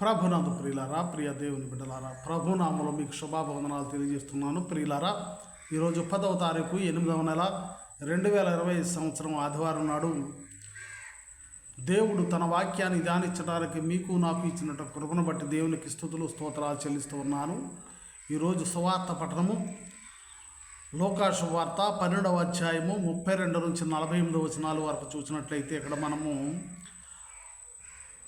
ప్రభునందు ప్రియులారా ప్రియ దేవుని బిడ్డలారా ప్రభునామలో మీకు శుభాభవందనాలు తెలియజేస్తున్నాను. ప్రియులారా ఈరోజు పదవ తారీఖు ఎనిమిదవ నెల రెండు వేల ఇరవై సంవత్సరం ఆదివారం నాడు దేవుడు తన వాక్యాన్ని ధ్యానించడానికి మీకు నాకు ఇచ్చినట్టు కృపను బట్టి దేవునికి స్థుతులు స్తోత్రాలు చెల్లిస్తూ ఉన్నాను. ఈరోజు సువార్త పఠనము. లోకాశు వార్త పన్నెండవ అధ్యాయము ముప్పై రెండు నుంచి నలభై ఎనిమిది వచనాల వరకు చూసినట్లయితే ఇక్కడ మనము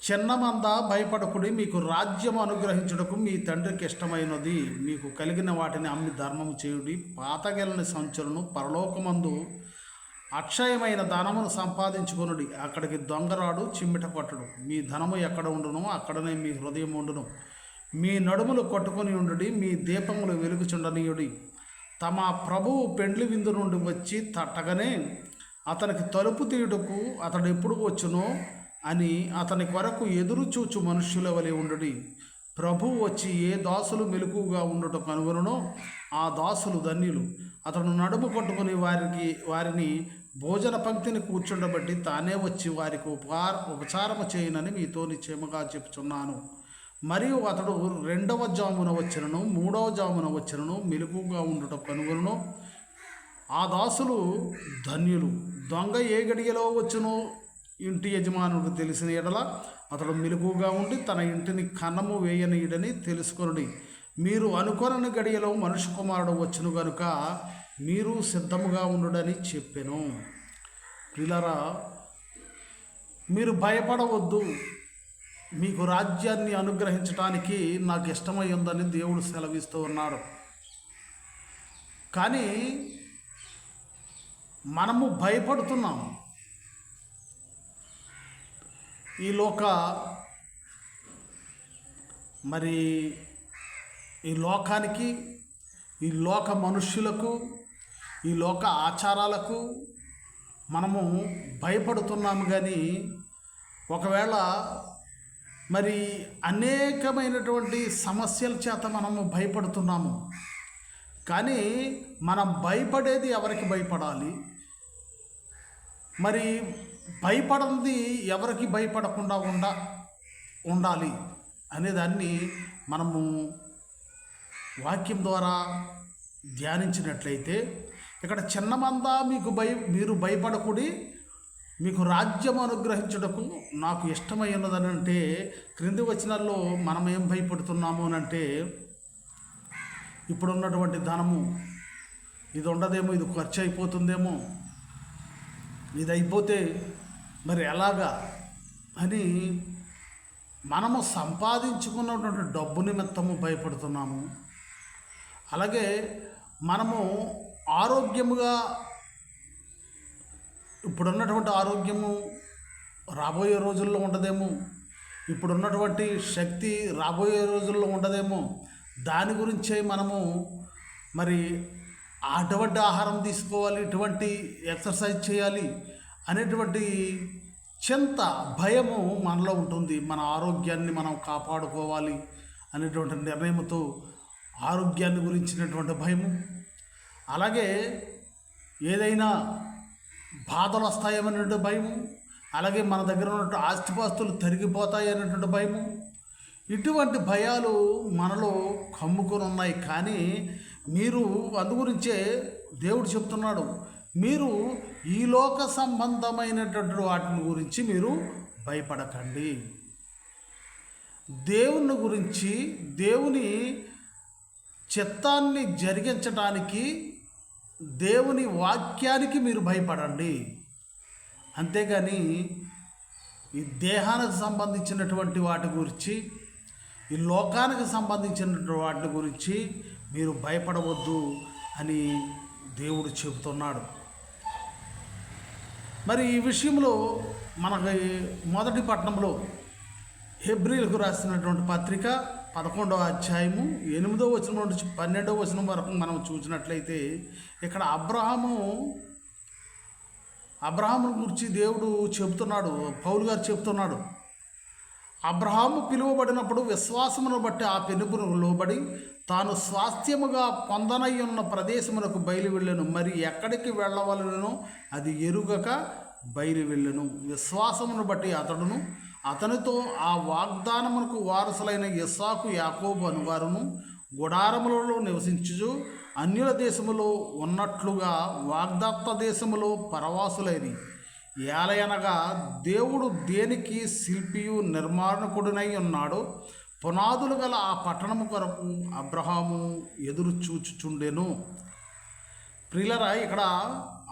చిన్నమంద భయపడకుడి మీకు రాజ్యం అనుగ్రహించుటకు మీ తండ్రికి ఇష్టమైనది. మీకు కలిగిన వాటిని అమ్మి ధర్మము చేయుడి. పాతగెలని సంచులను పరలోకమందు అక్షయమైన ధనమును సంపాదించుకొనుడి. అక్కడికి దొంగరాడు చిమ్మిట కొట్టడు మీ ధనము ఎక్కడ ఉండునో అక్కడనే మీ హృదయం ఉండును. మీ నడుములు కొట్టుకొని ఉండుడి మీ దీపములు వెలుగుచుండనీయుడి. తమ ప్రభువు పెండ్లి విందు నుండి వచ్చి తట్టగానే అతనికి తలుపు తీయుటకు అతడు ఎప్పుడు వచ్చునో అని అతని కొరకు ఎదురు చూచు మనుష్యుల వలె ఉండడి. ప్రభువు వచ్చి ఏ దాసులు మెలకుగా ఉండటం కనుగొనో ఆ దాసులు ధన్యులు. అతను నడుము కొట్టుకుని వారికి వారిని భోజన పంక్తిని కూర్చుండబట్టి తానే వచ్చి వారికి ఉపకార ఉపచారము చేయనని మీతో నిశ్చయముగా చెప్తున్నాను మరియు అతడు రెండవ జామున వచ్చినను మూడవ జామున వచ్చినను మెలకుగా ఉండట కనుగొనను ఆ దాసులు ధన్యులు. దొంగ ఏ గడియలో వచ్చునో ఇంటి యజమానుడు తెలిసిన ఎడల అతడు మెలుగుగా ఉండి తన ఇంటిని కన్నము వేయనీయుడని తెలుసుకొనుడి. మీరు అనుకొనని గడియలో మనుషు కుమారుడు వచ్చును గనుక మీరు సిద్ధముగా ఉండుడని చెప్పాను. పిల్లరా మీరు భయపడవద్దు. మీకు రాజ్యాన్ని అనుగ్రహించటానికి నాకు ఇష్టమై ఉందని దేవుడు సెలవిస్తూ ఉన్నాడు కానీ మనము భయపడుతున్నాము. ఈ లోక మరి ఈ లోకానికి ఈ లోక మనుష్యులకు ఈ లోక ఆచారాలకు మనము భయపడుతున్నాము కానీ ఒకవేళ మరి అనేకమైనటువంటి సమస్యల చేత మనము భయపడుతున్నాము. కానీ మనం భయపడేది ఎవరికి భయపడాలి? మరి భయపడంది ఎవరికి భయపడకుండా ఉండ ఉండాలి అనేదాన్ని మనము వాక్యం ద్వారా ధ్యానించినట్లయితే ఇక్కడ చిన్నమందా మీకు భయ మీరు భయపడకుడి మీకు రాజ్యం అనుగ్రహించుటకు నాకు ఇష్టమైనదని అంటే క్రింది వచనాల్లో మనం ఏం భయపడుతున్నాము అని అంటే ఇప్పుడున్నటువంటి ధనము ఇది ఉండదేమో ఇది ఖర్చు అయిపోతుందేమో ఇది అయిపోతే మరి ఎలాగా అని మనము సంపాదించుకున్నటువంటి డబ్బు నిమిత్తము భయపడుతున్నాము. అలాగే మనము ఆరోగ్యముగా ఇప్పుడున్నటువంటి ఆరోగ్యము రాబోయే రోజుల్లో ఉండదేమో ఇప్పుడున్నటువంటి శక్తి రాబోయే రోజుల్లో ఉండదేమో దాని గురించే మనము మరి అటువంటి ఆహారం తీసుకోవాలి ఇటువంటి ఎక్సర్సైజ్ చేయాలి అనేటువంటి చింత భయము మనలో ఉంటుంది. మన ఆరోగ్యాన్ని మనం కాపాడుకోవాలి అనేటువంటి నిర్ణయంతో ఆరోగ్యాన్ని గురించినటువంటి భయము. అలాగే ఏదైనా బాధలు వస్తాయనేటువంటి భయము. అలాగే మన దగ్గర ఉన్నటువంటి ఆస్తిపాస్తులు తరిగిపోతాయి అనేటువంటి భయము. ఇటువంటి భయాలు మనలో కమ్ముకొని ఉన్నాయి. కానీ మీరు అందు గురించే దేవుడు చెప్తున్నాడు. మీరు ఈ లోక సంబంధమైనటువంటి వాటిని గురించి మీరు భయపడకండి. దేవుని గురించి దేవుని చిత్తాన్ని జరిగించడానికి దేవుని వాక్యానికి మీరు భయపడండి. అంతేగాని ఈ దేహానికి సంబంధించినటువంటి వాటి గురించి ఈ లోకానికి సంబంధించినటువంటి వాటి గురించి మీరు భయపడవద్దు అని దేవుడు చెబుతున్నాడు. మరి ఈ విషయంలో మనకి మొదటి పట్టణంలో హెబ్రిల్కు రాసినటువంటి పత్రిక పదకొండవ అధ్యాయము ఎనిమిదవ వచనం నుంచి పన్నెండవ వచనం వరకు మనం చూసినట్లయితే ఇక్కడ అబ్రహాము అబ్రహాము గురించి దేవుడు చెబుతున్నాడు పౌలు గారు చెబుతున్నాడు. అబ్రహాము పిలువబడినప్పుడు విశ్వాసమును బట్టి ఆ పెనుపును లోబడి తాను స్వాస్థ్యముగా పొందనై ఉన్న ప్రదేశమునకు బయలు వెళ్ళను మరి ఎక్కడికి వెళ్ళవలనో? అది ఎరుగక బయలు వెళ్ళను విశ్వాసమును బట్టి అతడును అతనితో ఆ వాగ్దానమునకు వారసులైన ఇస్సాకు యాకోబు అనువారును గుడారములలో నివసించుచు అన్యుల దేశములో ఉన్నట్లుగా వాగ్దత్త దేశములో పరవాసులైనవి ఏలయనగా దేవుడు దేనికి శిల్పియు నిర్మాణకుడునై ఉన్నాడో పునాదులు గల ఆ పట్టణము కొరకు అబ్రహాము ఎదురు చూచుచుండెను. ప్రియులరా ఇక్కడ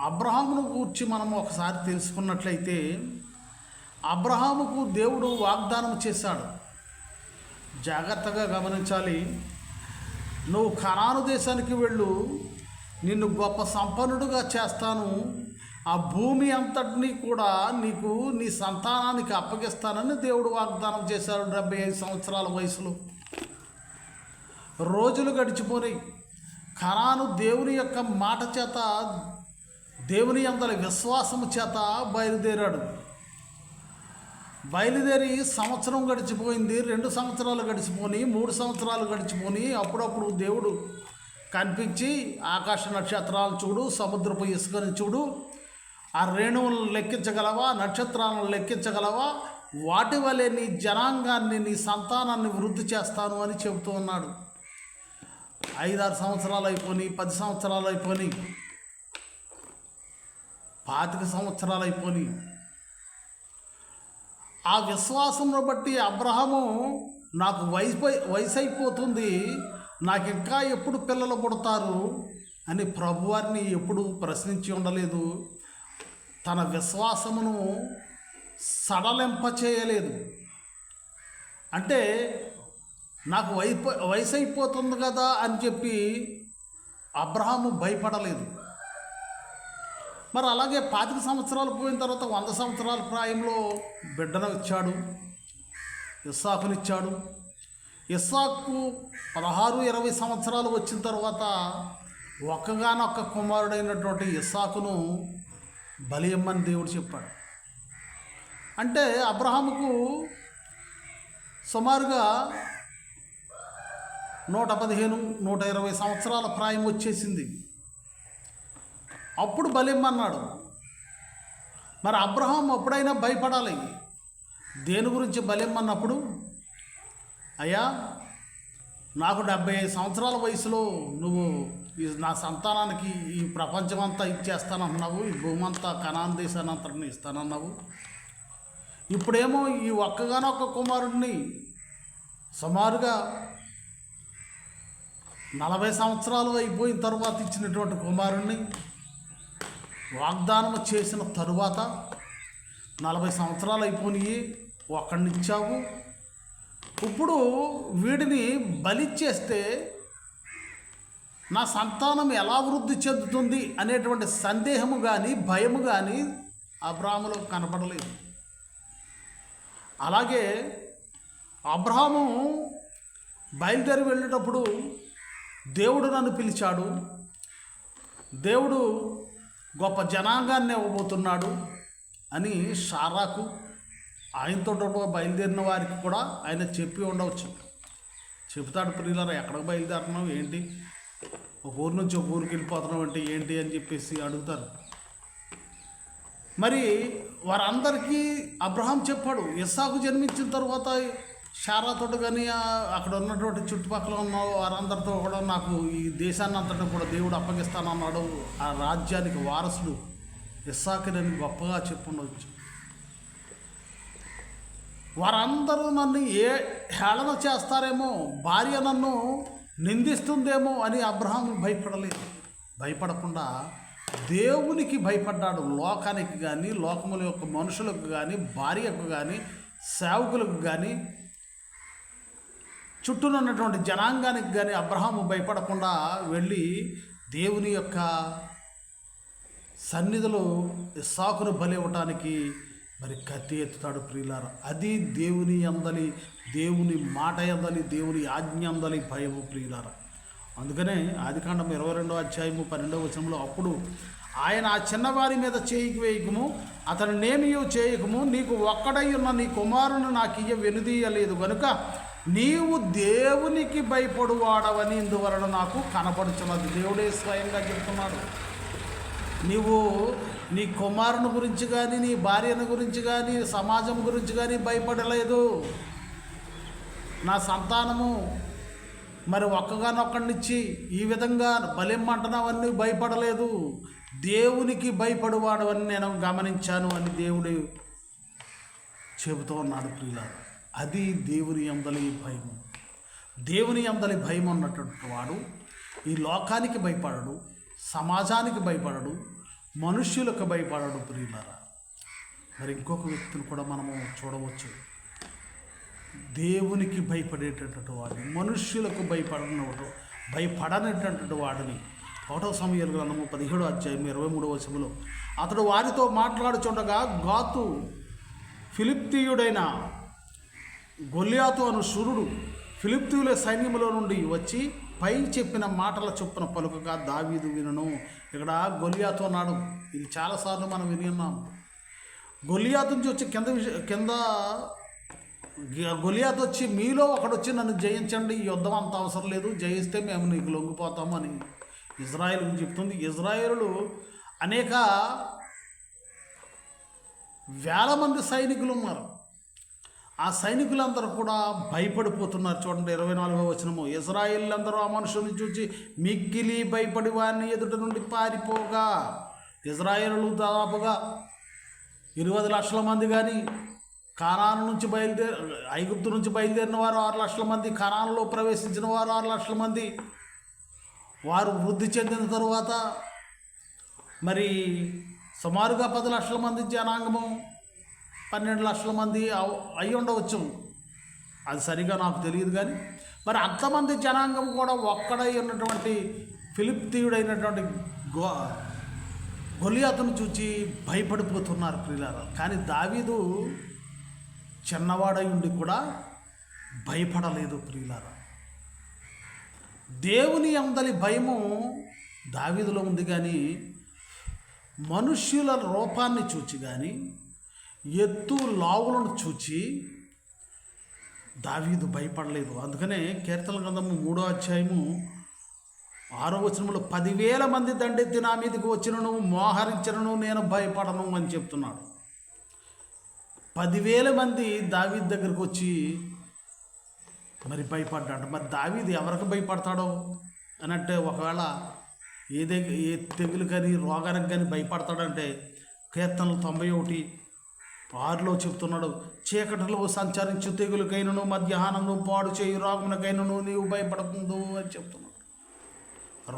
అబ్రహామును గూర్చి మనం ఒకసారి తెలుసుకున్నట్లయితే అబ్రహాముకు దేవుడు వాగ్దానం చేశాడు. జాగ్రత్తగా గమనించాలి. నువ్వు ఖనాను దేశానికి వెళ్ళు నిన్ను గొప్ప సంపన్నుడుగా చేస్తాను. ఆ భూమి అంతటినీ కూడా నీకు నీ సంతానానికి అప్పగిస్తానని దేవుడు వాగ్దానం చేశాడు డెబ్బై ఐదు సంవత్సరాల వయసులో. రోజులు గడిచిపోయినాయి ఖనాను దేవుని యొక్క మాట చేత దేవుని అందరి విశ్వాసము చేత బయలుదేరాడు. బయలుదేరి సంవత్సరం గడిచిపోయింది రెండు సంవత్సరాలు గడిచిపోని మూడు సంవత్సరాలు గడిచిపోని. అప్పుడప్పుడు దేవుడు కనిపించి ఆకాశ నక్షత్రాలు చూడు సముద్రపు ఇసుకని చూడు ఆ రేణువులను లెక్కించగలవా? నక్షత్రాలను లెక్కించగలవా? వాటి వలె నీ జనాంగాన్ని నీ సంతానాన్ని వృద్ధి చేస్తాను అని చెబుతూ ఉన్నాడు. ఐదారు సంవత్సరాలు అయిపోయి పది సంవత్సరాలు అయిపోయి పాతిక సంవత్సరాలు అయిపోయి ఆ విశ్వాసంను బట్టి అబ్రహము నాకు వయసు వయసు అయిపోతుంది నాకు ఇంకా ఎప్పుడు పిల్లలు పుడతారు అని ప్రభువారిని ఎప్పుడు ప్రశ్నించి ఉండలేదు. తన విశ్వాసమును సడలింప చేయలేదు. అంటే నాకు వైపు వయసు అయిపోతుంది కదా అని చెప్పి అబ్రహాము భయపడలేదు. మరి అలాగే పాతిక సంవత్సరాలు పోయిన తర్వాత వంద సంవత్సరాల ప్రాయంలో బిడ్డను ఇచ్చాడు ఇస్సాకునిచ్చాడు ఇస్సాకు పదహారు ఇరవై సంవత్సరాలు వచ్చిన తర్వాత ఒక్కగానొక్క కుమారుడైనటువంటి ఇస్సాకును బలి ఇమ్మని దేవుడు చెప్పాడు. అంటే అబ్రహాముకు సుమారుగా నూట పదిహేను నూట ఇరవై సంవత్సరాల ప్రాయం వచ్చేసింది. అప్పుడు బలిమ్మన్నాడు మరి అబ్రహాం అప్పుడైనా భయపడాలి? దేని గురించి బలిమ్మన్నప్పుడు అయ్యా నాకు డెబ్బై ఐదు సంవత్సరాల వయసులో నువ్వు నా సంతానానికి ఈ ప్రపంచం అంతా ఇచ్చేస్తానన్నావు ఈ భూమి అంతా కనాన్ దేశానంతటిని ఇస్తానన్నావు. ఇప్పుడేమో ఈ ఒక్కగానొక్క కుమారుడిని సుమారుగా నలభై సంవత్సరాలు అయిపోయిన తర్వాత ఇచ్చినటువంటి కుమారుణ్ణి వాగ్దానం చేసిన తరువాత నలభై సంవత్సరాలు అయిపోయి ఒక్కడినిచ్చావు. ఇప్పుడు వీడిని బలిచ్చేస్తే నా సంతానం ఎలా వృద్ధి చెందుతుంది అనేటువంటి సందేహము కానీ భయము కానీ అబ్రాహములో కనపడలేదు. అలాగే అబ్రహాము బయలుదేరి వెళ్ళేటప్పుడు దేవుడు నన్ను పిలిచాడు. దేవుడు గొప్ప జనాంగాన్ని ఇవ్వబోతున్నాడు అని షారాకు ఆయనతో బయలుదేరిన వారికి కూడా ఆయన చెప్పి ఉండవచ్చు. చెప్తాడు ప్రియులరా ఎక్కడికి బయలుదేరడం ఏంటి? ఒక ఊరు నుంచి ఒక ఊరికి వెళ్ళిపోతున్నాం అంటే ఏంటి అని చెప్పేసి అడుగుతారు. మరి వారందరికీ అబ్రహాం చెప్పాడు ఇస్సాకు జన్మించిన తర్వాత శారాతోటి కానీ అక్కడ ఉన్నటువంటి చుట్టుపక్కల ఉన్న వారందరితో కూడా నాకు ఈ దేశాన్ని అంతటా కూడా దేవుడు అప్పగిస్తానన్నాడు. ఆ రాజ్యానికి వారసుడు ఇస్సాకినని గొప్పగా చెప్పుండవచ్చు వారందరూ నన్ను ఏ హేళన చేస్తారేమో భార్య నన్ను నిందిస్తుందేమో అని అబ్రహాం భయపడలేదు. భయపడకుండా దేవునికి భయపడ్డాడు. లోకానికి కానీ లోకముల యొక్క మనుషులకు కానీ భార్యకు కానీ సేవకులకు కానీ చుట్టూనున్నటువంటి జనాంగానికి కానీ అబ్రహాము భయపడకుండా వెళ్ళి దేవుని యొక్క సన్నిధిలో సాకును బలి ఇవ్వటానికి మరి కత్తి ఎత్తుతాడు ప్రియులార. అది దేవుని అందలి దేవుని మాట ఎందలి దేవుని ఆజ్ఞ అందలి భయము ప్రియులార. అందుకనే ఆదికాండం ఇరవై రెండో అధ్యాయము పన్నెండవ వచనంలో అప్పుడు ఆయన ఆ చిన్నవారి మీద చేయికి వేయకము అతను నేమియో చేయకము నీకు ఒక్కడై ఉన్న నీ కుమారుని నాకు ఇయ్య వెనుదీయలేదు కనుక నీవు దేవునికి భయపడువాడవని ఇందువలన నాకు కనపడుచున్నది. దేవుడే స్వయంగా చెప్తున్నాడు. నీవు నీ కుమారుని గురించి కానీ నీ భార్యను గురించి కానీ సమాజం గురించి కానీ భయపడలేదు. నా సంతానము మరి ఒక్కగానొక్కడినిచ్చి ఈ విధంగా బలిమ్మంటున్నావన్నీ భయపడలేదు. దేవునికి భయపడువాడు అని నేను గమనించాను అని దేవుడు చెబుతూ ఉన్నాడు ప్రియుల అది దేవుని అందలి భయము. దేవుని అందలి భయం ఉన్నటువంటి వాడు ఈ లోకానికి భయపడడు. సమాజానికి భయపడడు మనుష్యులకు భయపడడు ప్రియులరా. మరి ఇంకొక వ్యక్తిని కూడా మనము చూడవచ్చు. దేవునికి భయపడేటటువంటి వాడిని మనుష్యులకు భయపడనవాడు భయపడనటువంటి వాడిని. ఒకటో సమయాలు గ్రంథము పదిహేడు అధ్యాయం ఇరవై మూడవ వచనంలో అతడు వారితో మాట్లాడుచుండగా గాతు ఫిలిప్తీయుడైన గొల్యాతు అను సూర్యుడు ఫిలిప్తీయుల సైన్యములో నుండి వచ్చి పై చెప్పిన మాటల చొప్పున పలుకగా దావీదు వినను. ఇక్కడ గొలియాతో నాడు ఇది చాలాసార్లు మనం విని ఉన్నాం గొలియాతు నుంచి వచ్చి కింద విష- కింద గ- గొలియాతు వచ్చి మీలో ఒకడు వచ్చి నన్ను జయించండి ఈ యుద్ధం అంత అవసరం లేదు జయిస్తే మేము నీకు లొంగిపోతాము అని ఇజ్రాయెల్ చెప్తుంది. ఇజ్రాయేలు అనేక వేల మంది సైనికులు ఉన్నారు. ఆ సైనికులందరూ కూడా భయపడిపోతున్నారు. చూడండి ఇరవై నాలుగో వచనము. ఇజ్రాయిల్ అందరూ ఆ మనుషుల్ని చూచి మిక్కిలి భయపడి వారిని ఎదుట నుండి పారిపోగా. ఇజ్రాయిలు దాదాపుగా ఇరవై లక్షల మంది కానీ కానాను నుంచి బయలుదేరి ఐగుప్తు నుంచి బయలుదేరిన వారు ఆరు లక్షల మంది కనాన్లో ప్రవేశించిన వారు ఆరు లక్షల మంది. వారు వృద్ధి చెందిన తరువాత మరి సుమారుగా పది లక్షల మంది జనాంగము పన్నెండు లక్షల మంది అవ్- అయి ఉండవచ్చు. అది సరిగా నాకు తెలియదు కానీ మరి అంతమంది జనాంగం కూడా ఒక్కడై ఉన్నటువంటి ఫిలిప్తీయుడైనటువంటి గో గొలియాతను చూచి భయపడిపోతున్నారు ప్రియులారా. కానీ దావీదు చిన్నవాడై ఉండి కూడా భయపడలేదు ప్రియులారా. దేవుని అందలి భయము దావీదులో ఉంది కానీ మనుష్యుల రూపాన్ని చూచి కానీ ఎత్తు లావులను చూచి దావీదు భయపడలేదు. అందుకనే కీర్తన గ్రంథము మూడో అధ్యాయము ఆరో వచనంలో పదివేల మంది దండెత్తి నా మీదకి వచ్చినను మోహరించను నేను భయపడను అని చెప్తున్నాడు. పదివేల మంది దావీద్ దగ్గరకు వచ్చి మరి భయపడ్డాడు. మరి దావీది ఎవరికి భయపడతాడో అని అంటే ఒకవేళ ఏ ఏ తెగులు కానీ రోగానికి కానీ భయపడతాడంటే కీర్తనలు తొంభై ఒకటి ఆరులో చెప్తున్నాడు చీకటిలో సంచరించు తెగులకైనను మధ్యాహ్నము పాడు చేయు రోగమునకైనను నీవు భయపడకుందు అని చెప్తున్నాడు.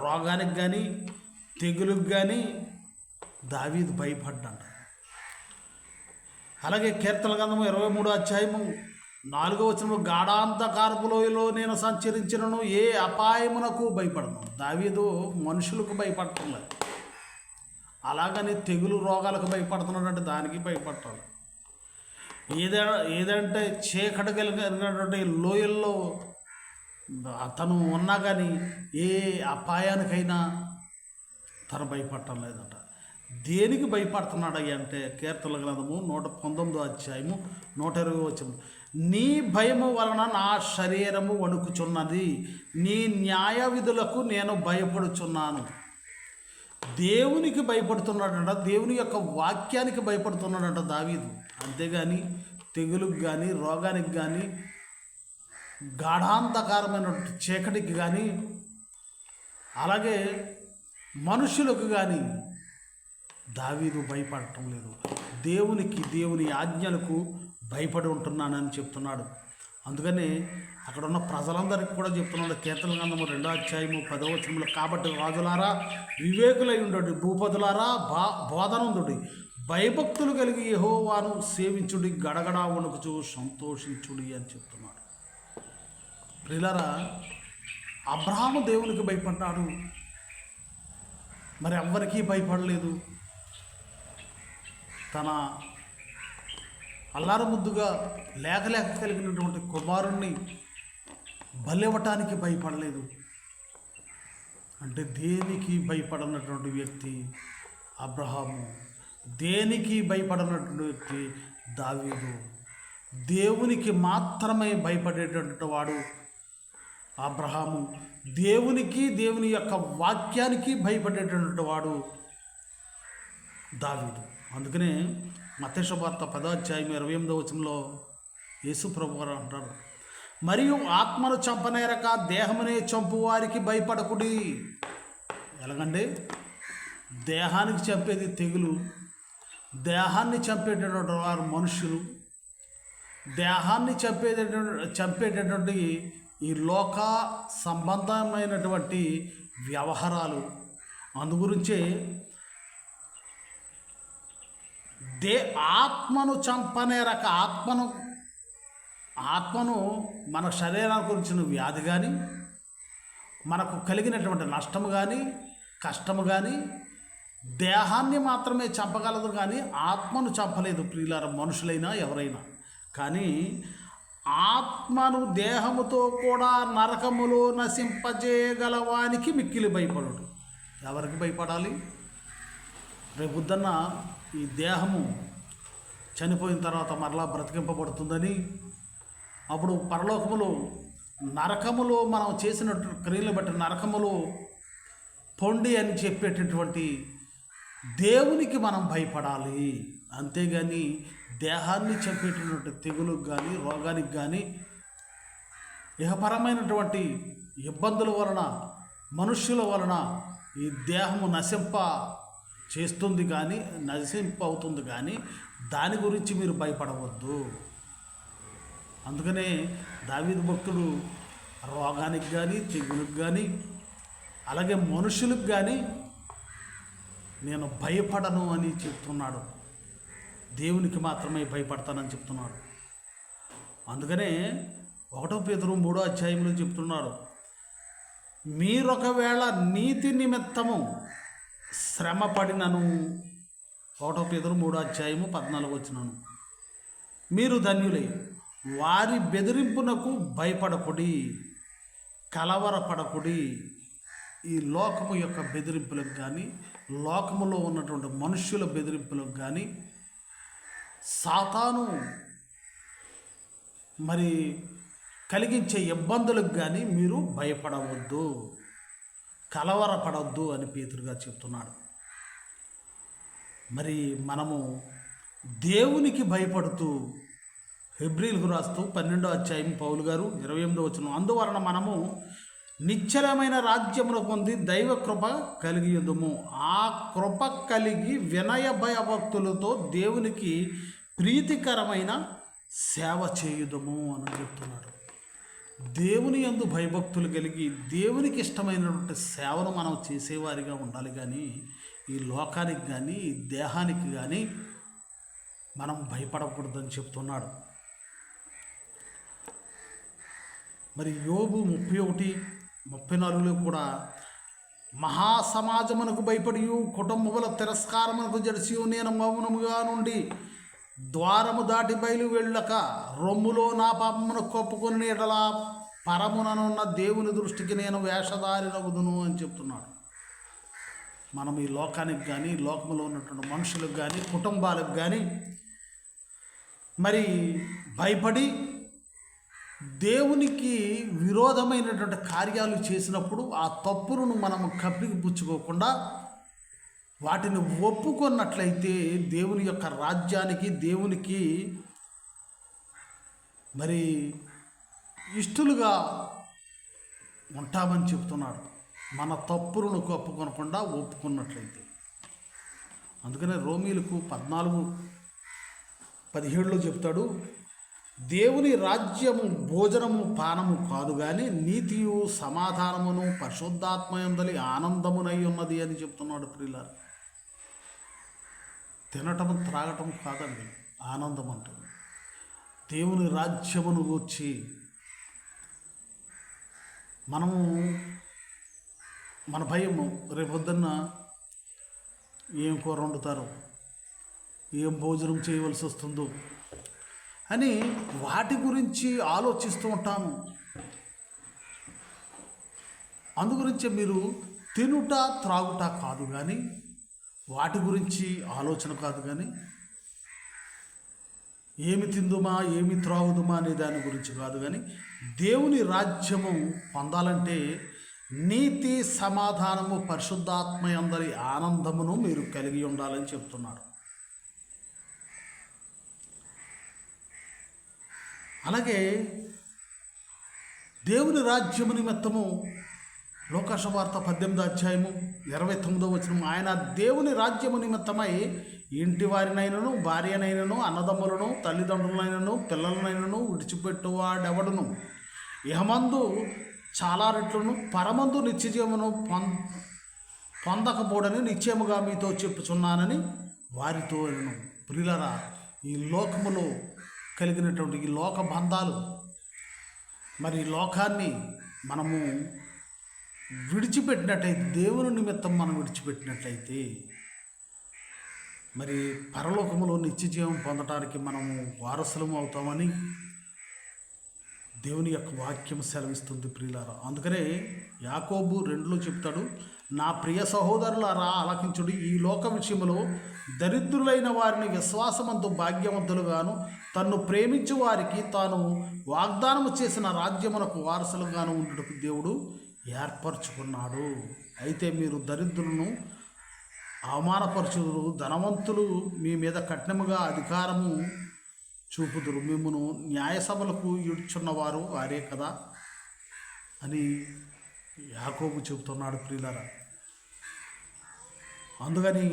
రోగానికి కానీ తెగులుకు కానీ దావీదు భయపడ్డాడు. అలాగే కీర్తన గంధము ఇరవై మూడు అధ్యాయము నాలుగో వచ్చిన గాఢాంతకారపు లోయలో నేను సంచరించినను ఏ అపాయమునకు భయపడను. దావీదు మనుషులకు భయపడటం లేదు. అలాగని తెగులు రోగాలకు భయపడుతున్నాడంటే దానికి భయపడతాడు ఏదే ఏదంటే చీకటి కలిగినటువంటి లోయల్లో తను ఉన్నా కానీ ఏ అపాయానికైనా తను భయపడటం లేదంట. దేనికి భయపడుతున్నాడు అంటే కీర్తన గ్రంథము నూట పంతొమ్మిదో అధ్యాయము నూట ఇరవై వచ్చిన నీ భయము వలన నా శరీరము వణుకుచున్నది. నీ న్యాయ విధులకు నేను భయపడుచున్నాను. దేవునికి భయపడుతున్నాడంట. దేవుని యొక్క వాక్యానికి భయపడుతున్నాడంట దావీదు. అంతేగాని తెగులుకు కానీ రోగానికి కానీ గాఢాంతకారమైన చీకటికి కానీ అలాగే మనుషులకు కానీ దావీదు భయపడటం లేదు. దేవునికి దేవుని ఆజ్ఞలకు భయపడి ఉంటున్నానని చెప్తున్నాడు. అందుకనే అక్కడ ఉన్న ప్రజలందరికీ కూడా చెప్తున్నాడు కీర్తన గ్రంథము రెండో అధ్యాయము పదో కాబట్టి రాజులారా వివేకులై ఉండడు భూపతులారా బా బోధనందుడి. భయభక్తులు కలిగి యహోవాను సేవించుడి గడగడా వణుకుచు సంతోషించుడి అని చెప్తున్నాడు. ప్రిలరా అబ్రహాము దేవునికి భయపడ్డాడు. మరి ఎవ్వరికీ భయపడలేదు. తన అల్లారు ముద్దుగా లేక లేక కలిగినటువంటి కుమారుణ్ణి బలివ్వటానికి భయపడలేదు? అంటే దేనికి భయపడనటువంటి వ్యక్తి అబ్రహాము? దేనికి భయపడనటువంటి వ్యక్తి? దావీదు. దేవునికి మాత్రమే భయపడేటటువంటి వాడు అబ్రహాము దేవునికి దేవుని యొక్క వాక్యానికి భయపడేటటువంటి వాడు దావీదు. అందుకనే మతేశ్వార్త పదాధ్యాయం ఇరవై ఎనిమిదవ వచనంలో యేసు ప్రభు అంటారు మరియు ఆత్మను చంపనేరక దేహమునే చంపు వారికి భయపడకుడి. ఎలాగండి? దేహానికి చంపేది తెగులు. దేహాన్ని చంపేటటువంటి వారు మనుషులు. దేహాన్ని చంపేటటువంటి చంపేటటువంటి ఈ లోక సంబంధమైనటువంటి వ్యవహారాలు. అందుగురించే దే ఆత్మను చంపనే రక ఆత్మను ఆత్మను మన శరీరానికి గురించిన వ్యాధి కానీ మనకు కలిగినటువంటి నష్టము కానీ కష్టము కానీ దేహాన్ని మాత్రమే చంపగలదు కానీ ఆత్మను చంపలేదు ప్రియులార మనుషులైనా ఎవరైనా. కానీ ఆత్మను దేహముతో కూడా నరకములో నశింపజేయగలవానికి మిక్కిలి భయపడు ఎవరికి భయపడాలి? రేపొద్దున్న ఈ దేహము చనిపోయిన తర్వాత మరలా బ్రతికింపబడుతుందని అప్పుడు పరలోకములో నరకములో మనం చేసినట్టు క్రియలు బట్టి నరకములో పొండి అని చెప్పేటటువంటి దేవునికి మనం భయపడాలి. అంతేగాని దేహాన్ని చంపేటటువంటి తెగులకు కానీ రోగానికి కానీ ఇహపరమైనటువంటి ఇబ్బందుల వలన మనుష్యుల వలన ఈ దేహము నశింప చేస్తుంది కానీ నశింప అవుతుంది కానీ దాని గురించి మీరు భయపడవద్దు. అందుకనే దావీదు భక్తుడు రోగానికి కానీ తెగులకు కానీ అలాగే మనుషులకు కానీ నేను భయపడను అని చెప్తున్నాడు. దేవునికి మాత్రమే భయపడతానని చెప్తున్నాడు. అందుకనే ఒకటో పేదరు మూడో అధ్యాయంలో చెప్తున్నాడు మీరొకవేళ నీతి నిమిత్తము శ్రమ పడినను ఒకటో పేదరు మూడో అధ్యాయము పద్నాలుగు వచ్చినాను మీరు ధన్యులే వారి బెదిరింపునకు భయపడకుడి కలవరపడకుడి ఈ లోకము యొక్క బెదిరింపులకు కానీ లోకములో ఉన్నటువంటి మనుష్యుల బెదిరింపులకు కానీ సాతాను మరి కలిగించే ఇబ్బందులకు కానీ మీరు భయపడవద్దు కలవరపడవద్దు అని పేతురుగా చెప్తున్నాడు. మరి మనము దేవునికి భయపడుతూ హెబ్రిల్కు రాస్తూ పన్నెండో అధ్యాయం పౌలు గారు ఇరవై ఎనిమిదో వచ్చిన అందువలన మనము నిశ్చలమైన రాజ్యమును పొంది దైవ కృప కలిగి ఆ కృప కలిగి వినయ భయభక్తులతో దేవునికి ప్రీతికరమైన సేవ చేయుదము అని చెప్తున్నాడు. దేవుని యందు భయభక్తులు కలిగి దేవునికి ఇష్టమైనటువంటి సేవను మనం చేసేవారిగా ఉండాలి కానీ ఈ లోకానికి కానీ ఈ దేహానికి కానీ మనం భయపడకూడదని చెప్తున్నాడు. మరి యోగు ముప్పై ఒకటి ముప్పై నాలుగులో కూడా మహాసమాజమునకు భయపడి కుటుంబముల తిరస్కారమునకు జడిసి నేను మౌనముగా నుండి ద్వారము దాటి బయలు వెళ్ళక రొమ్ములో నా పాపమును కప్పుకొని ఎడలా పరముననున్న దేవుని దృష్టికి నేను వేషధారినవుదును అని చెప్తున్నాడు. మనం ఈ లోకానికి కానీ లోకంలో ఉన్నటువంటి మనుషులకు కానీ కుటుంబాలకు కానీ మరి భయపడి దేవునికి విరోధమైనటువంటి కార్యాలు చేసినప్పుడు ఆ తప్పులను మనం కప్పికి పుచ్చుకోకుండా వాటిని ఒప్పుకున్నట్లయితే దేవుని యొక్క రాజ్యానికి దేవునికి మరి ఇష్టలుగా ఉంటామని చెప్తున్నాడు. మన తప్పులను కప్పుకొనకుండా ఒప్పుకున్నట్లయితే. అందుకనే రోమీలకు పద్నాలుగు పదిహేడులో చెప్తాడు దేవుని రాజ్యము భోజనము పానము కాదు కానీ నీతియు సమాధానమును పరిశుద్ధాత్మయందలి ఆనందమునై ఉన్నది అని చెప్తున్నాడు ప్రియులారు. తినటం త్రాగటం కాదండి ఆనందం అంటుంది దేవుని రాజ్యమును గూర్చి మనము మన భయము రేపొద్దున్న ఏం కూర వండుతారు ఏం భోజనం చేయవలసి వస్తుందో అని వాటి గురించి ఆలోచిస్తూ ఉంటాము. అందుగురించి మీరు తినుట త్రాగుట కాదు కానీ వాటి గురించి ఆలోచన కాదు కానీ ఏమి తిందుమా ఏమి త్రాగుదుమా అనే దాని గురించి కాదు కానీ దేవుని రాజ్యము పొందాలంటే నీతి సమాధానము పరిశుద్ధాత్మ అందరి ఆనందమును మీరు కలిగి ఉండాలని చెప్తున్నాడు అలాగే దేవుని రాజ్యము నిమిత్తము లోకాశవార్త పద్దెనిమిది అధ్యాయము ఇరవై తొమ్మిదో వచ్చిన ఆయన దేవుని రాజ్యము నిమిత్తమై ఇంటి వారినైనను భార్యనైనను అన్నదమ్ములను తల్లిదండ్రులైనను పిల్లలనైనను విడిచిపెట్టువాడెవడును? ఇహమందు చాలా రెట్లను పరమందు నిత్యజీవమును పొం పొందకపోడని నిశ్చయముగా మీతో చెప్పుచున్నానని వారితో ప్రిలరా ఈ లోకములో కలిగినటువంటి ఈ లోక బంధాలు మరి లోకాన్ని మనము విడిచిపెట్టినట్టయితే దేవుని నిమిత్తం మనం విడిచిపెట్టినట్లయితే మరి పరలోకములో నిత్య జీవం పొందడానికి మనము వారసులం అవుతామని దేవుని యొక్క వాక్యం సెలవిస్తుంది ప్రియులారా. అందుకనే యాకోబు రెండులో చెప్తాడు నా ప్రియ సహోదరులారా ఆలకించుడు. ఈ లోక విషయంలో దరిద్రులైన వారిని విశ్వాసమంతు భాగ్యవంతులుగాను తన్ను ప్రేమించు వారికి తాను వాగ్దానము చేసిన రాజ్యమునకు వారసులుగాను ఉండటకు దేవుడు ఏర్పరచుకున్నాడు. అయితే మీరు దరిద్రులను అవమానపరచుదురు. ధనవంతులు మీ మీద కఠినముగా అధికారము చూపుదురు. మిమ్మను న్యాయసభలకు ఈడ్చున్నవారు వారే కదా అని యాకోబు చెబుతున్నాడు ప్రియులరా. అందుకని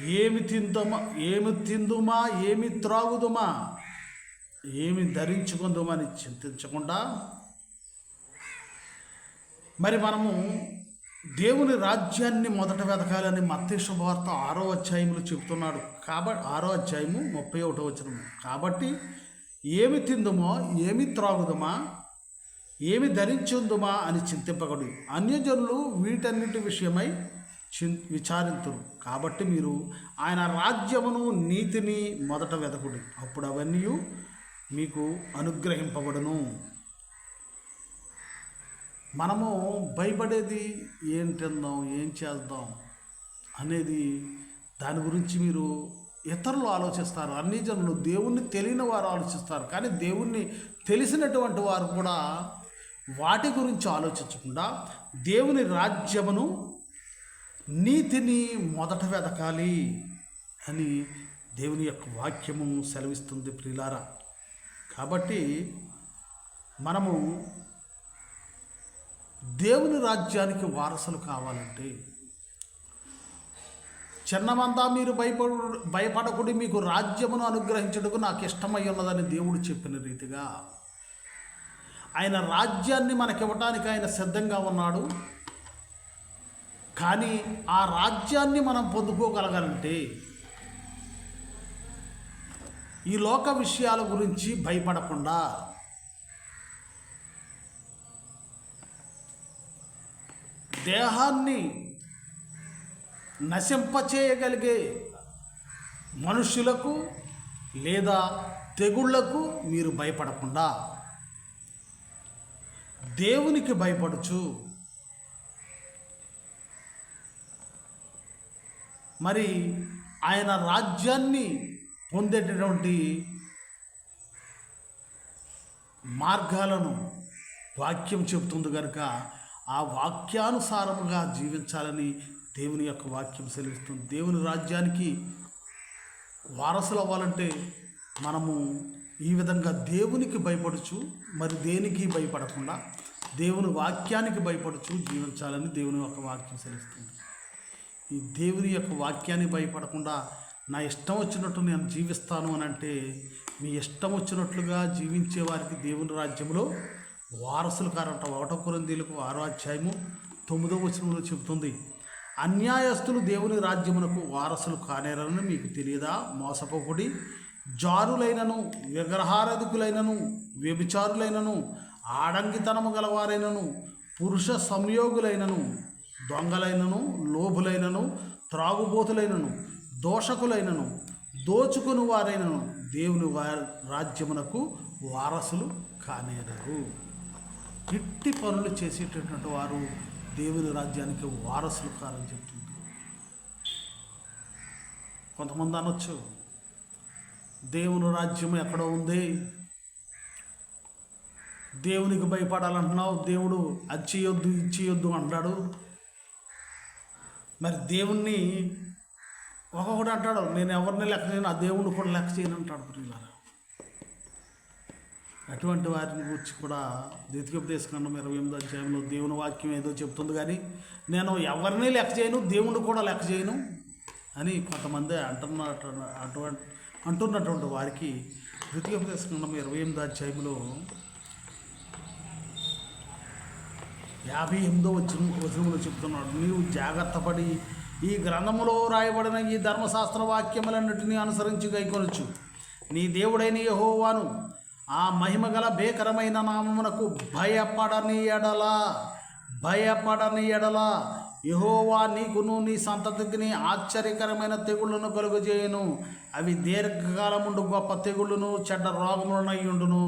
ఏమి తిందుమా ఏమి తిందుమా ఏమి త్రాగుదుమా ఏమి ధరించుకుందుమని చింతించకుండా మరి మనము దేవుని రాజ్యాన్ని మొదట వెతకాలని మత్తే శుభవార్త ఆరో అధ్యాయంలో చెబుతున్నాడు. కాబట్టి ఆరో అధ్యాయము ముప్పై ఒకటో వచ్చినము కాబట్టి ఏమి తిందుమో ఏమి త్రాగుదమా ఏమి ధరించుందుమా అని చింతింపకడు. అన్యజనులు వీటన్నిటి విషయమై చిన్ విచారింతురు. కాబట్టి మీరు ఆయన రాజ్యమును నీతిని మొదట వెతకుడు. అప్పుడు అవన్నీ మీకు అనుగ్రహింపబడును. మనము భయపడేది ఏం తిందాం ఏం చేద్దాం అనేది దాని గురించి మీరు ఇతరులు ఆలోచిస్తారు. అన్ని జనులు దేవుణ్ణి తెలియని వారు ఆలోచిస్తారు. కానీ దేవుణ్ణి తెలిసినటువంటి వారు కూడా వాటి గురించి ఆలోచించకుండా దేవుని రాజ్యమును నీతిని మొదట వెతకాలి అని దేవుని యొక్క వాక్యము సెలవిస్తుంది ప్రిలారా కాబట్టి మనము దేవుని రాజ్యానికి వారసులు కావాలంటే చిన్నమంతా మీరు భయపడు భయపడకుడి మీకు రాజ్యమును అనుగ్రహించుటకు నాకు ఇష్టమై ఉన్నదని దేవుడు చెప్పిన రీతిగా ఆయన రాజ్యాన్ని మనకివ్వటానికి ఆయన సిద్ధంగా ఉన్నాడు. కానీ ఆ రాజ్యాన్ని మనం పొందుకోగలగాలంటే ఈ లోక విషయాల గురించి భయపడకుండా దేహాన్ని నశింపచేయగలిగే మనుషులకు లేదా తెగుళ్ళకు మీరు భయపడకుండా దేవునికి భయపడుచు. మరి ఆయన రాజ్యాన్ని పొందేటటువంటి మార్గాలను వాక్యం చెబుతుంది కనుక ఆ వాక్యానుసారముగా జీవించాలని దేవుని యొక్క వాక్యం సెలవిస్తుంది. దేవుని రాజ్యానికి వారసులు అవ్వాలంటే మనము ఈ విధంగా దేవునికి భయపడుచు మరి దేనికి భయపడకుండా దేవుని వాక్యానికి భయపడుచు జీవించాలని దేవుని యొక్క వాక్యం సెలవిస్తుంది. ఈ దేవుని యొక్క వాక్యాన్ని భయపడకుండా నా ఇష్టం వచ్చినట్టు నేను జీవిస్తాను అని అంటే మీ ఇష్టం వచ్చినట్లుగా జీవించే వారికి దేవుని రాజ్యంలో వారసులు కారంట ఒకటో కురందీలకు ఆరో అధ్యాయము తొమ్మిదో వచనంలో చెబుతుంది. అన్యాయస్తులు దేవుని రాజ్యమునకు వారసులు కానేరని మీకు తెలియదా? మోసపోకుడి జారులైనను విగ్రహారధికులైనను వ్యభిచారులైనను ఆడంగితనము గలవారైనను పురుష సంయోగులైనను దొంగలైనను లోభులైనను త్రాగుబోతులైనను దోషకులైనను దోచుకుని వారైనను దేవుని వారి రాజ్యమునకు వారసులు కానేరరు. ఇట్టి పనులు చేసేటటువంటి వారు దేవుని రాజ్యానికి వారసులు కారని చెప్తుంది. కొంతమంది అనొచ్చు దేవుని రాజ్యం ఎక్కడ ఉంది. దేవునికి భయపడాలంటున్నావు. దేవుడు అది చేయొద్దు ఇది చేయొద్దు అంటాడు. మరి దేవుణ్ణి ఒక్కొక్కడు అంటాడు నేను ఎవరిని లెక్క చేయను ఆ దేవుణ్ణి కూడా లెక్క చేయను అంటాడు ప్రియులారా. అటువంటి వారిని గురించి కూడా ద్వితీయోపదేశకాండం ఇరవై ఎనిమిది అధ్యాయంలో దేవుని వాక్యం ఏదో చెప్తుంది కానీ నేను ఎవరిని లెక్క చేయను దేవుణ్ణి కూడా లెక్క చేయను అని కొంతమంది అంటున్న అటువంటి అంటున్నటువంటి వారికి ద్వితీయోపదేశకాండం ఇరవై ఎనిమిది అధ్యాయంలో యాభై ఎనిమిదో వచ్చిన వచనంలో చెప్తున్నాడు నీవు జాగ్రత్త పడి ఈ గ్రంథములో రాయబడిన ఈ ధర్మశాస్త్ర వాక్యములన్నిటినీ అనుసరించి గైకొనొచ్చు నీ దేవుడైన యహోవాను ఆ మహిమగల భేకరమైన నామమునకు భయపడని ఎడల భయపడని ఎడల. యహోవా నీకును నీ సంతతికి ఆశ్చర్యకరమైన తెగుళ్ళను కలుగజేయును. అవి దీర్ఘకాలముండు గొప్ప తెగుళ్ళను చెడ్డ రోగములనయ్యుండును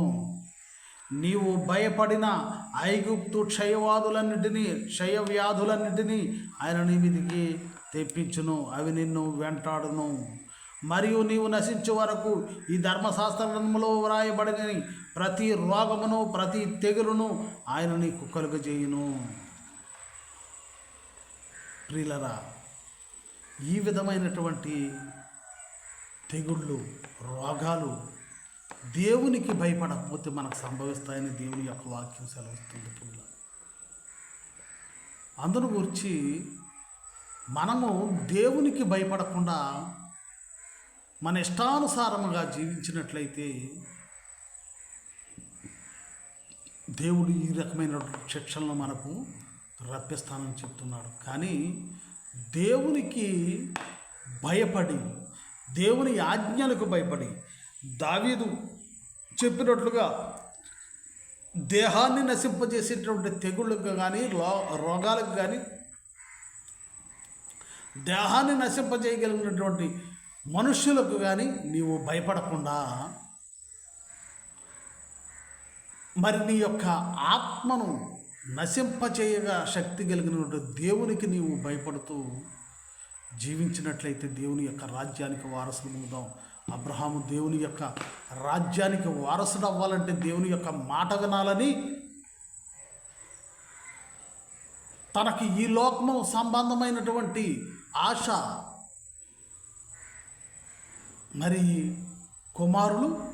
నీవు భయపడిన ఐగుప్తు క్షయవాదులన్నిటినీ క్షయ వ్యాధులన్నిటినీ ఆయన నీ మీదికి తెప్పించును. అవి నిన్ను వెంటాడును. మరియు నీవు నశించే వరకు ఈ ధర్మశాస్త్రంలో వ్రాయబడిన ప్రతి రోగమును ప్రతి తెగులును ఆయన నీకు కలుగజేయును. ప్రియులరా ఈ విధమైనటువంటి తెగుళ్ళు రోగాలు దేవునికి భయపడకపోతే మనకు సంభవిస్తాయని దేవుని యొక్క వాక్యం సెలవిస్తుంది పిల్ల అందును గురించి మనము దేవునికి భయపడకుండా మన ఇష్టానుసారముగా జీవించినట్లయితే దేవుడు ఈ రకమైన శిక్షలను మనకు రప్పిస్తానని చెప్తున్నాడు. కానీ దేవునికి భయపడి దేవుని ఆజ్ఞలకు భయపడి దావీదు చెప్పినట్లుగా దేహాన్ని నశింపజేసేటువంటి తెగుళ్ళకు కానీ లో రోగాలకు కానీ దేహాన్ని నశింపజేయగలిగినటువంటి మనుష్యులకు కానీ నీవు భయపడకుండా మరి నీ యొక్క ఆత్మను నశింపచేయగా శక్తి కలిగినటువంటి దేవునికి నీవు భయపడుతూ జీవించినట్లయితే దేవుని యొక్క రాజ్యానికి వారసులు అబ్రహాము దేవుని యొక్క రాజ్యానికి వారసుడు అవ్వాలంటే దేవుని యొక్క మాట వినాలని తనకి ఈ లోకము సంబంధమైనటువంటి ఆశ మరి కుమారులు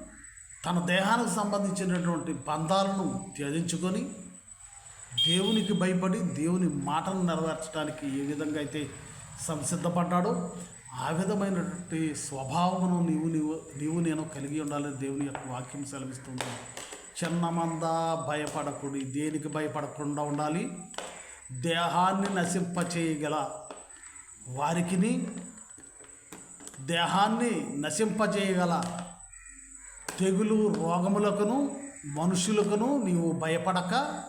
తన దేహానికి సంబంధించినటువంటి బంధాలను త్యజించుకొని దేవునికి భయపడి దేవుని మాటను నెరవేర్చడానికి ఏ విధంగా అయితే సంసిద్ధపడ్డాడో ఆ విధమైనటువంటి స్వభావమును నీవు నీవు నీవు నేను కలిగి ఉండాలని దేవుని యొక్క వాక్యం సెలవిస్తుంది. చిన్నమంద భయపడకుడి దేనికి భయపడకుండా ఉండాలి? దేహాన్ని నశింపచేయగల వారికిని దేహాన్ని నశింపజేయగల తెగులు రోగములకును మనుషులకును నీవు భయపడక.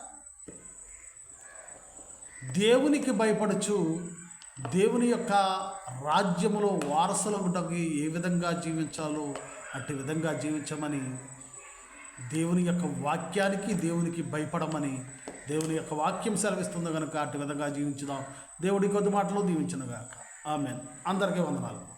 దేవునికి భయపడుచు. దేవుని యొక్క రాజ్యములో వారసులగుటకి ఏ విధంగా జీవించాలో అట్టి విధంగా జీవించమని దేవుని యొక్క వాక్యానికి దేవునికి భయపడమని దేవుని యొక్క వాక్యం సెలవిస్తుంది కనుక అట్టి విధంగా జీవించుదాం. దేవుడి కొద్ది మాటలు దీవించనుగాక. ఆమె అందరికీ వందనాలు.